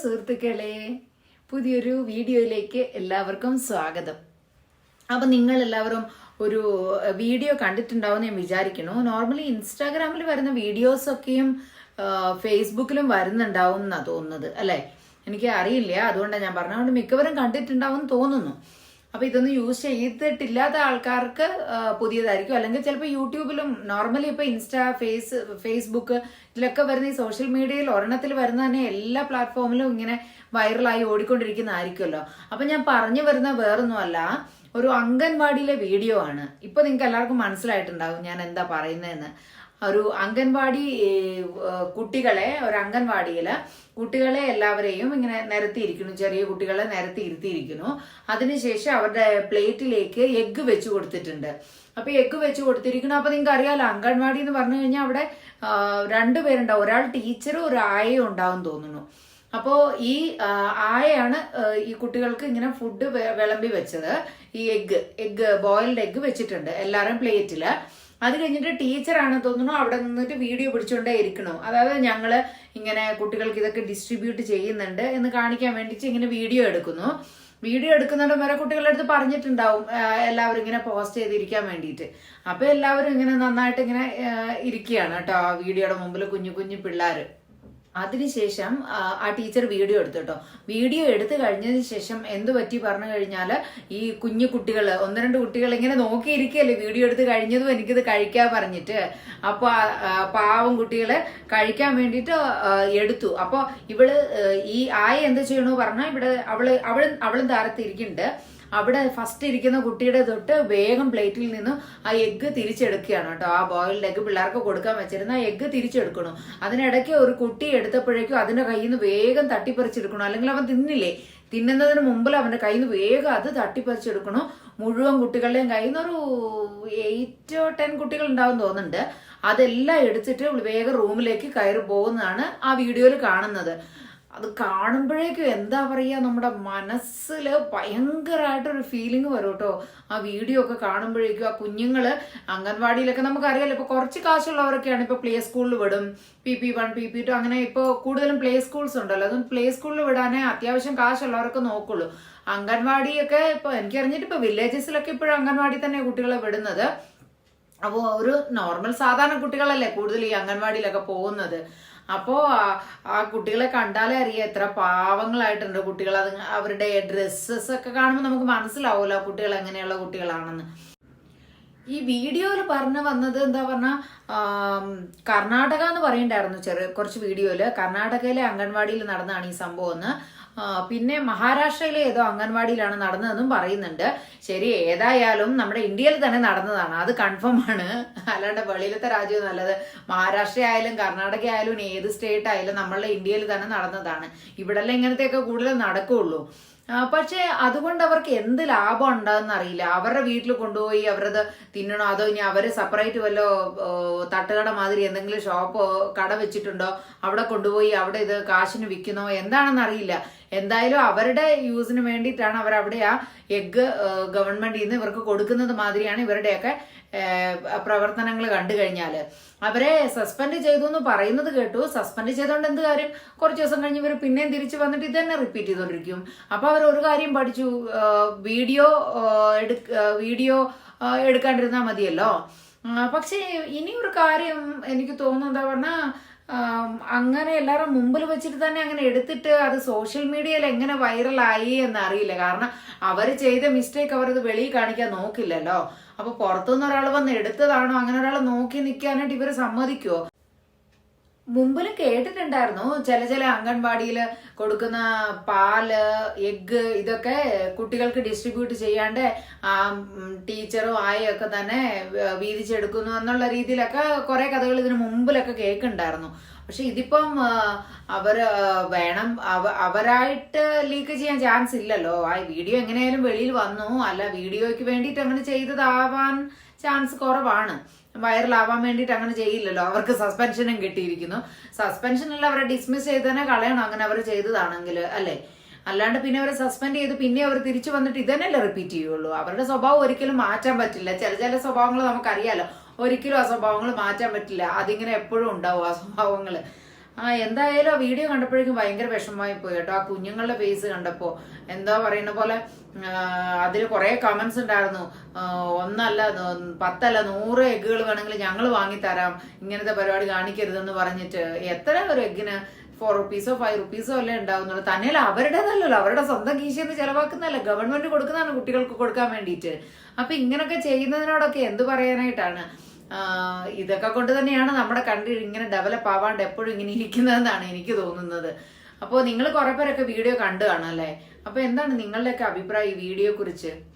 സുഹൃത്തുക്കളെ പുതിയൊരു വീഡിയോയിലേക്ക് എല്ലാവർക്കും സ്വാഗതം. അപ്പം നിങ്ങൾ എല്ലാവരും ഒരു വീഡിയോ കണ്ടിട്ടുണ്ടാവും ഞാൻ വിചാരിക്കുന്നു. നോർമലി ഇൻസ്റ്റാഗ്രാമിൽ വരുന്ന വീഡിയോസൊക്കെയും ഫേസ്ബുക്കിലും വരുന്നുണ്ടാവും എന്നാ തോന്നുന്നത് അല്ലേ? എനിക്ക് അറിയില്ല അതുകൊണ്ടാണ് ഞാൻ പറഞ്ഞത്. അതുകൊണ്ട് മിക്കവരും കണ്ടിട്ടുണ്ടാവും തോന്നുന്നു. അപ്പൊ ഇതൊന്നും യൂസ് ചെയ്തിട്ടില്ലാത്ത ആൾക്കാർക്ക് പുതിയതായിരിക്കും. അല്ലെങ്കിൽ ചിലപ്പോൾ യൂട്യൂബിലും നോർമലി ഇപ്പൊ ഇൻസ്റ്റാ ഫേസ് ഫേസ്ബുക്ക് ഇതിലൊക്കെ വരുന്ന ഈ സോഷ്യൽ മീഡിയയിൽ ഒരെണ്ണത്തിൽ വരുന്ന തന്നെ എല്ലാ പ്ലാറ്റ്ഫോമിലും ഇങ്ങനെ വൈറലായി ഓടിക്കൊണ്ടിരിക്കുന്നതായിരിക്കുമല്ലോ. അപ്പൊ ഞാൻ പറഞ്ഞു വരുന്ന വേറൊന്നുമല്ല ഒരു അംഗൻവാടിയിലെ വീഡിയോ ആണ്. ഇപ്പൊ നിങ്ങൾക്ക് എല്ലാവർക്കും മനസ്സിലായിട്ടുണ്ടാവും ഞാൻ എന്താ പറയുന്നതെന്ന്. ഒരു അംഗൻവാടി കുട്ടികളെ ഒരു അംഗൻവാടിയിൽ കുട്ടികളെ എല്ലാവരെയും ഇങ്ങനെ നിരത്തിയിരിക്കുന്നു ചെറിയ കുട്ടികളെ നിരത്തി ഇരുത്തിയിരിക്കുന്നു അതിനുശേഷം അവരുടെ പ്ലേറ്റിലേക്ക് എഗ്ഗ് വെച്ചു കൊടുത്തിട്ടുണ്ട്. അപ്പൊ എഗ്ഗ് വെച്ച് കൊടുത്തിരിക്കുന്നു. അപ്പൊ നിങ്ങൾക്ക് അറിയാലോ അംഗൻവാടി എന്ന് പറഞ്ഞു കഴിഞ്ഞാൽ അവിടെ രണ്ടുപേരുണ്ടാവും ഒരാൾ ടീച്ചറും ഒരു ആയയും ഉണ്ടാവും തോന്നുന്നു. അപ്പോ ഈ ആയാണ് ഈ കുട്ടികൾക്ക് ഇങ്ങനെ ഫുഡ് വിളമ്പി വെച്ചത്. ഈ എഗ്ഗ് എഗ്ഗ് ബോയിൽഡ് എഗ്ഗ് വെച്ചിട്ടുണ്ട് എല്ലാവരും പ്ലേറ്റിൽ. അത് കഴിഞ്ഞിട്ട് ടീച്ചറാണ് തോന്നുന്നു അവിടെ നിന്നിട്ട് വീഡിയോ പിടിച്ചുകൊണ്ടേ ഇരിക്കണോ അതായത് ഞങ്ങൾ ഇങ്ങനെ കുട്ടികൾക്ക് ഇതൊക്കെ ഡിസ്ട്രിബ്യൂട്ട് ചെയ്യുന്നുണ്ട് എന്ന് കാണിക്കാൻ വേണ്ടിയിട്ട് ഇങ്ങനെ വീഡിയോ എടുക്കുന്നു. വീഡിയോ എടുക്കുന്നുണ്ട് വരെ കുട്ടികളുടെ അടുത്ത് പറഞ്ഞിട്ടുണ്ടാവും എല്ലാവരും ഇങ്ങനെ പോസ്റ്റ് ചെയ്തിരിക്കാൻ വേണ്ടിയിട്ട്. അപ്പൊ എല്ലാവരും ഇങ്ങനെ നന്നായിട്ട് ഇങ്ങനെ ഇരിക്കുകയാണ് കേട്ടോ ആ വീഡിയോയുടെ മുമ്പിൽ കുഞ്ഞു കുഞ്ഞു പിള്ളേര്. അതിനുശേഷം ആ, ടീച്ചർ വീഡിയോ എടുത്തു കേട്ടോ. വീഡിയോ എടുത്തു കഴിഞ്ഞതിന് ശേഷം എന്ത് പറ്റി പറഞ്ഞു കഴിഞ്ഞാൽ ഈ കുഞ്ഞു കുട്ടികൾ ഒന്ന് രണ്ട് കുട്ടികൾ ഇങ്ങനെ നോക്കിയിരിക്കുകയല്ലേ വീഡിയോ എടുത്ത് കഴിഞ്ഞതും എനിക്കിത് കഴിക്കാൻ പറഞ്ഞിട്ട്. അപ്പോൾ പാവം കുട്ടികളെ കഴിക്കാൻ വേണ്ടിയിട്ട് എടുത്തു. അപ്പോൾ ഇവൾ ഈ ആയ എന്ത് ചെയ്യണോ പറഞ്ഞാൽ ഇവിടെ അവൾ അവൾ അവളും താരത്തിരിക്കുന്നുണ്ട് അവിടെ ഫസ്റ്റ് ഇരിക്കുന്ന കുട്ടിയുടെ തൊട്ട് വേഗം പ്ലേറ്റിൽ നിന്ന് ആ എഗ്ഗ് തിരിച്ചെടുക്കുകയാണ് കേട്ടോ. ആ ബോയിൽഡ് എഗ്ഗ് പിള്ളേർക്ക് കൊടുക്കാൻ വെച്ചിരുന്ന ആ എഗ്ഗ് തിരിച്ചെടുക്കണം. അതിനിടയ്ക്ക് ഒരു കുട്ടി എടുത്തപ്പോഴേക്കും അതിന്റെ കയ്യിൽ നിന്ന് വേഗം തട്ടിപ്പറിച്ചെടുക്കണം. അല്ലെങ്കിൽ അവൻ തിന്നില്ലേ? തിന്നുന്നതിന് മുമ്പിൽ അവന്റെ കയ്യിൽ നിന്ന് വേഗം അത് തട്ടിപ്പറിച്ചെടുക്കണം. മുഴുവൻ കുട്ടികളുടെയും കയ്യിൽ നിന്ന് ഒരു എയ്റ്റോ ടെൻ കുട്ടികൾ ഉണ്ടാവും തോന്നുന്നുണ്ട്. അതെല്ലാം എടുത്തിട്ട് വേഗം റൂമിലേക്ക് കയറി പോകുന്നതാണ് ആ വീഡിയോയിൽ കാണുന്നത്. അത് കാണുമ്പോഴേക്കും എന്താ പറയുക നമ്മുടെ മനസ്സിൽ ഭയങ്കരമായിട്ടൊരു ഫീലിംഗ് വരും കേട്ടോ. ആ വീഡിയോ ഒക്കെ കാണുമ്പോഴേക്കും ആ കുഞ്ഞുങ്ങൾ അംഗൻവാടിയിലൊക്കെ നമുക്കറിയാലോ ഇപ്പോൾ കുറച്ച് കാശുള്ളവരൊക്കെയാണ് ഇപ്പോൾ പ്ലേ സ്കൂളിൽ വിടും. P P one P P two അങ്ങനെ ഇപ്പോൾ കൂടുതലും പ്ലേ സ്കൂൾസ് ഉണ്ടല്ലോ. അതും പ്ലേ സ്കൂളിൽ വിടാനേ അത്യാവശ്യം കാശുള്ളവരൊക്കെ നോക്കുള്ളൂ. അംഗൻവാടിയൊക്കെ ഇപ്പോൾ എനിക്കറിഞ്ഞിട്ട് ഇപ്പോൾ വില്ലേജസിലൊക്കെ ഇപ്പോഴും അംഗൻവാടി തന്നെ കുട്ടികളെ വിടുന്നത്. അപ്പോൾ ഒരു നോർമൽ സാധാരണ കുട്ടികളല്ലേ കൂടുതൽ ഈ അംഗൻവാടിയിലൊക്കെ പോകുന്നത്. അപ്പോൾ ആ കുട്ടികളെ കണ്ടാലേ അറിയാം എത്ര പാവങ്ങളായിട്ടുണ്ട് കുട്ടികൾ. അത് അവരുടെ ഡ്രസ്സസ് ഒക്കെ കാണുമ്പോൾ നമുക്ക് മനസ്സിലാവുമല്ലോ കുട്ടികൾ എങ്ങനെയുള്ള കുട്ടികളാണെന്ന്. ഈ വീഡിയോയിൽ പറഞ്ഞു വന്നത് എന്താ പറഞ്ഞാൽ കർണാടക എന്ന് പറയണ്ടായിരുന്നു ചെറിയ കുറച്ച് വീഡിയോയിൽ. കർണാടകയിലെ അംഗൻവാടിയിൽ നടന്നാണ് ഈ സംഭവം എന്ന്. പിന്നെ മഹാരാഷ്ട്രയിലെ ഏതോ അംഗൻവാടിയിലാണ് നടന്നതെന്നും പറയുന്നുണ്ട്. ശരി ഏതായാലും നമ്മുടെ ഇന്ത്യയിൽ തന്നെ നടന്നതാണ്. അത് കൺഫേം ആണ്. അല്ലാണ്ട് വെളിയിലത്തെ രാജ്യം നല്ലത്. മഹാരാഷ്ട്ര ആയാലും കർണാടക ആയാലും ഏത് സ്റ്റേറ്റ് ആയാലും നമ്മളുടെ ഇന്ത്യയിൽ തന്നെ നടന്നതാണ്. ഇവിടെല്ലാം ഇങ്ങനത്തെയൊക്കെ കൂടുതൽ നടക്കുള്ളൂ. പക്ഷേ അതുകൊണ്ട് അവർക്ക് എന്ത് ലാഭം ഉണ്ടാകുന്ന അറിയില്ല. അവരുടെ വീട്ടിൽ കൊണ്ടുപോയി അവരത് തിന്നണോ? അതോ ഇനി അവർ സെപ്പറേറ്റ് വല്ല തട്ടുകട മാതിരി എന്തെങ്കിലും ഷോപ്പോ കട വെച്ചിട്ടുണ്ടോ? അവിടെ കൊണ്ടുപോയി അവിടെ ഇത് കാശിന് വിൽക്കുന്നോ? എന്താണെന്ന് അറിയില്ല. എന്തായാലും അവരുടെ യൂസിന് വേണ്ടിയിട്ടാണ് അവർ അവിടെ ആ എഗ്ഗ് ഗവൺമെന്റിൽ നിന്ന് ഇവർക്ക് കൊടുക്കുന്നത് മാതിരിയാണ് ഇവരുടെയൊക്കെ പ്രവർത്തനങ്ങൾ കണ്ടു കഴിഞ്ഞാൽ അവരെ സസ്പെൻഡ് ചെയ്തു എന്ന് പറയുന്നത് കേട്ടു. സസ്പെൻഡ് ചെയ്തോണ്ട് എന്ത് കാര്യം? കുറച്ച് ദിവസം കഴിഞ്ഞ് ഇവർ പിന്നെയും തിരിച്ചു വന്നിട്ട് ഇത് തന്നെ റിപ്പീറ്റ് ചെയ്തുകൊണ്ടിരിക്കും അപ്പൊ ഒരു കാര്യം പഠിച്ചു. വീഡിയോ വീഡിയോ എടുക്കാണ്ടിരുന്നാൽ മതിയല്ലോ. പക്ഷെ ഇനിയൊരു കാര്യം എനിക്ക് തോന്നുന്നത് എന്താ പറഞ്ഞാൽ അങ്ങനെ എല്ലാവരും മുമ്പിൽ വെച്ചിട്ട് തന്നെ അങ്ങനെ എടുത്തിട്ട് അത് സോഷ്യൽ മീഡിയയിൽ എങ്ങനെ വൈറലായി എന്നറിയില്ല. കാരണം അവർ ചെയ്ത മിസ്റ്റേക്ക് അവരത് വെളിയിൽ കാണിക്കാൻ നോക്കില്ലല്ലോ. അപ്പൊ പുറത്തുനിന്ന് ഒരാൾ വന്ന് എടുത്തതാണോ? അങ്ങനെ ഒരാൾ നോക്കി നിൽക്കാനായിട്ട് ഇവർ സമ്മതിക്കുമോ മുമ്പിലും കേട്ടിട്ടുണ്ടായിരുന്നു. ചില ചില അംഗൻവാടിയിൽ കൊടുക്കുന്ന പാൽ എഗ്ഗ് ഇതൊക്കെ കുട്ടികൾക്ക് ഡിസ്ട്രിബ്യൂട്ട് ചെയ്യാണ്ട് ആ ടീച്ചറും ആയൊക്കെ തന്നെ വീതിച്ചെടുക്കുന്നു എന്നുള്ള രീതിയിലൊക്കെ കുറെ കഥകൾ ഇതിന് മുമ്പിലൊക്കെ കേൾക്കുന്നുണ്ടായിരുന്നു. പക്ഷെ ഇതിപ്പം അവർ വേണം അവ- അവരായിട്ട് ലീക്ക് ചെയ്യാൻ ചാൻസ് ഇല്ലല്ലോ. ആ വീഡിയോ എങ്ങനെയായാലും വെളിയിൽ വന്നു. അല്ല വീഡിയോയ്ക്ക് വേണ്ടിയിട്ട് അങ്ങനെ ചെയ്തതാവാൻ ചാൻസ് കുറവാണ്. വൈറലാവാൻ വേണ്ടിയിട്ട് അങ്ങനെ ചെയ്യില്ലല്ലോ. അവർക്ക് സസ്പെൻഷനും കിട്ടിയിരിക്കുന്നു. സസ്പെൻഷനിൽ അവരെ ഡിസ്മിസ് ചെയ്ത് തന്നെ കളയണം. അങ്ങനെ അവർ ചെയ്തതാണെങ്കിൽ അല്ലേ? അല്ലാണ്ട് പിന്നെ അവരെ സസ്പെൻഡ് ചെയ്ത് പിന്നെ അവർ തിരിച്ചു വന്നിട്ട് ഇതന്നെയല്ലേ റിപ്പീറ്റ് ചെയ്യുള്ളൂ. അവരുടെ സ്വഭാവം ഒരിക്കലും മാറ്റാൻ പറ്റില്ല. ചില ചില സ്വഭാവങ്ങൾ നമുക്കറിയാലോ. ഒരിക്കലും ആ സ്വഭാവങ്ങൾ മാറ്റാൻ പറ്റില്ല. അതിങ്ങനെ എപ്പോഴും ഉണ്ടാവും ആ സ്വഭാവങ്ങൾ. ആ എന്തായാലും ആ വീഡിയോ കണ്ടപ്പോഴേക്കും ഭയങ്കര വിഷമമായി പോയി കേട്ടോ. ആ കുഞ്ഞുങ്ങളുടെ ഫേസ് കണ്ടപ്പോ എന്താ പറയുന്ന പോലെ അതിൽ കുറെ കമന്റ്സ് ഉണ്ടായിരുന്നു. ഒന്നല്ല പത്തല്ല നൂറ് എഗ്ഗുകൾ വേണമെങ്കിൽ ഞങ്ങൾ വാങ്ങിത്തരാം. ഇങ്ങനത്തെ പരിപാടി കാണിക്കരുതെന്ന് പറഞ്ഞിട്ട് എത്ര ഒരു എഗ്ഗിന് ഫോർ റുപ്പീസോ ഫൈവ് റുപ്പീസോ അല്ലേ ഉണ്ടാവുന്നുള്ളൂ. തന്നെയല്ല അവരുടേതല്ലല്ലോ. അവരുടെ സ്വന്തം കീശയിൽ നിന്ന് ചെലവാക്കുന്നതല്ല. ഗവൺമെന്റ് കൊടുക്കുന്നതാണ് കുട്ടികൾക്ക് കൊടുക്കാൻ വേണ്ടിയിട്ട്. അപ്പൊ ഇങ്ങനൊക്കെ ചെയ്യുന്നതിനോടൊക്കെ എന്ത് പറയാനായിട്ടാണ്? ഇതൊക്കെ കൊണ്ട് തന്നെയാണ് നമ്മുടെ കൺട്രി ഇങ്ങനെ ഡെവലപ്പ് ആവാണ്ട് എപ്പോഴും ഇങ്ങനെ ഇരിക്കുന്നതെന്നാണ് എനിക്ക് തോന്നുന്നത്. അപ്പോൾ നിങ്ങൾ കുറെ പേരൊക്കെ വീഡിയോ കണ്ടു കാണാം അല്ലേ? അപ്പോൾ എന്താണ് നിങ്ങളുടെയൊക്കെ അഭിപ്രായം ഈ വീഡിയോയെക്കുറിച്ച് കുറിച്ച്